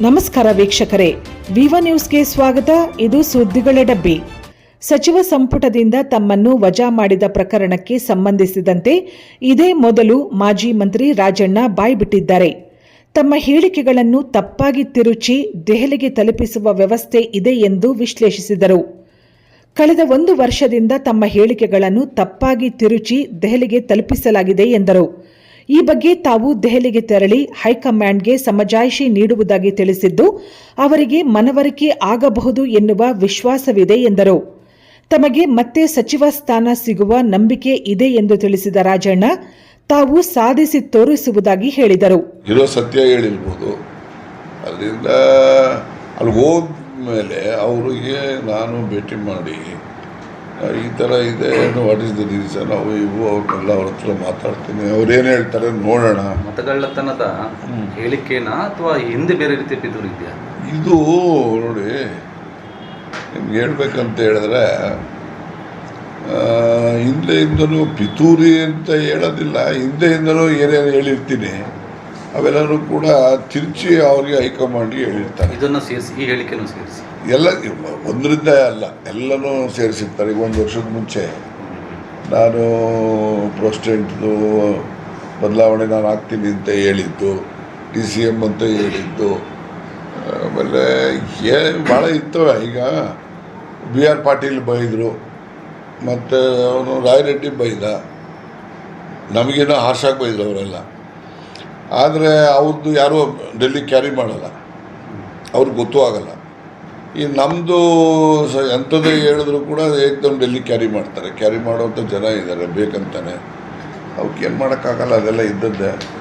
ನಮಸ್ಕಾರ ವೀಕ್ಷಕರೇ. ವಿವ ನ್ಯೂಸ್ಗೆ ಸ್ವಾಗತ. ಇದು ಸುದ್ದಿಗಳ ಡಬ್ಬಿ. ಸಚಿವ ಸಂಪುಟದಿಂದ ತಮ್ಮನ್ನು ವಜಾ ಮಾಡಿದ ಪ್ರಕರಣಕ್ಕೆ ಸಂಬಂಧಿಸಿದಂತೆ ಇದೇ ಮೊದಲು ಮಾಜಿ ಮಂತ್ರಿ ರಾಜಣ್ಣ ಬಾಯ್ಬಿಟ್ಟಿದ್ದಾರೆ. ತಮ್ಮ ಹೇಳಿಕೆಗಳನ್ನು ತಪ್ಪಾಗಿ ತಿರುಚಿ ದೆಹಲಿಗೆ ತಲುಪಿಸುವ ವ್ಯವಸ್ಥೆ ಇದೆ ಎಂದು ವಿಶ್ಲೇಷಿಸಿದರು. ಕಳೆದ ಒಂದು ವರ್ಷದಿಂದ ತಮ್ಮ ಹೇಳಿಕೆಗಳನ್ನು ತಪ್ಪಾಗಿ ತಿರುಚಿ ದೆಹಲಿಗೆ ತಲುಪಿಸಲಾಗಿದೆ ಎಂದರು. ಈ ಬಗ್ಗೆ ತಾವು ದೆಹಲಿಗೆ ತೆರಳಿ ಹೈಕಮಾಂಡ್ಗೆ ಸಮಜಾಯಿಷಿ ನೀಡುವುದಾಗಿ ತಿಳಿಸಿದ್ದು, ಅವರಿಗೆ ಮನವರಿಕೆ ಆಗಬಹುದು ಎನ್ನುವ ವಿಶ್ವಾಸವಿದೆ ಎಂದರು. ತಮಗೆ ಮತ್ತೆ ಸಚಿವ ಸ್ಥಾನ ಸಿಗುವ ನಂಬಿಕೆ ಇದೆ ಎಂದು ತಿಳಿಸಿದ ರಾಜಣ್ಣ, ತಾವು ಸಾಧಿಸಿ ತೋರಿಸುವುದಾಗಿ ಹೇಳಿದರು. ಇರೋ ಸತ್ಯ ಹೇಳಿರ್ಬೋದು. ಅದರಿಂದ ಅಲ್ಲಿ ಹೋದ್ಮೇಲೆ ಅವರಿಗೆ ನಾನು ಭೇಟಿ ಮಾಡಿ ಈ ಥರ ಇದೆ ವಾಟ್ ಇಸ್ ದ ರೀಸನ್ ಅವು ಇವು ಅವ್ರನ್ನೆಲ್ಲ ಅವ್ರ ಹತ್ರ ಮಾತಾಡ್ತೀನಿ. ಏನು ಹೇಳ್ತಾರೆ ನೋಡೋಣ. ಮತಗಳ್ಳತನದ ಹೇಳಿಕೆನಾ ಅಥವಾ ಹಿಂದೆ ಬೇರೆ ರೀತಿ ಪಿತೂರು ಇದೆಯಾ ಇದು ನೋಡಿ ನಿಮ್ಗೆ ಹೇಳ್ಬೇಕಂತ ಹೇಳಿದ್ರೆ ಹಿಂದೆಯಿಂದಲೂ ಪಿತೂರಿ ಅಂತ ಹೇಳೋದಿಲ್ಲ. ಹಿಂದೆಯಿಂದಲೂ ಏನೇನು ಹೇಳಿರ್ತೀನಿ. ಅವೆಲ್ಲರೂ ಕೂಡ ತಿರುಚಿ ಅವರಿಗೆ ಹೈಕಮಾಂಡ್ಗೆ ಹೇಳಿರ್ತಾರೆ. ಇದನ್ನು ಸೇರಿಸಿ ಈ ಹೇಳಿಕೆಯನ್ನು ಸೇರಿಸಿ. ಎಲ್ಲ ಒಂದರಿಂದ ಅಲ್ಲ ಎಲ್ಲನೂ ಸೇರಿಸಿರ್ತಾರೆ. ಈಗ ಒಂದು ವರ್ಷದ ಮುಂಚೆ ನಾನು ಪ್ರೆಸಿಡೆಂಟ್ದು ಬದಲಾವಣೆ ನಾನು ಆಗ್ತೀನಿ ಅಂತ ಹೇಳಿದ್ದು ಡಿ ಸಿ ಎಂ ಅಂತ ಹೇಳಿದ್ದು ಆಮೇಲೆ ಏ ಭಾಳ ಇರ್ತವೆ ಈಗ ಬಿ ಆರ್ ಪಾಟೀಲ್ ಬೈದರು ಮತ್ತು ಅವನು ರಾಯರೆಡ್ಡಿ ಬೈದ ನಮಗೇನೋ ಹಾರ್ಷಾಗಿ ಬೈದರು ಅವರೆಲ್ಲ. ಆದರೆ ಅವ್ರದ್ದು ಯಾರೂ ಡೆಲ್ಲಿ ಕ್ಯಾರಿ ಮಾಡಲ್ಲ. ಅವ್ರಿಗೆ ಗೊತ್ತೂ ಆಗಲ್ಲ. ಈ ನಮ್ಮದು ಸ ಎಂಥದೇ ಹೇಳಿದ್ರು ಕೂಡ ಏಕ್ದಮ್ ಡೆಲ್ಲಿ ಕ್ಯಾರಿ ಮಾಡ್ತಾರೆ. ಕ್ಯಾರಿ ಮಾಡೋವಂಥ ಜನ ಇದ್ದಾರೆ, ಬೇಕಂತಾನೆ. ಅವಕ್ಕೇನು ಮಾಡೋಕ್ಕಾಗಲ್ಲ, ಅದೆಲ್ಲ ಇದ್ದದ್ದೇ.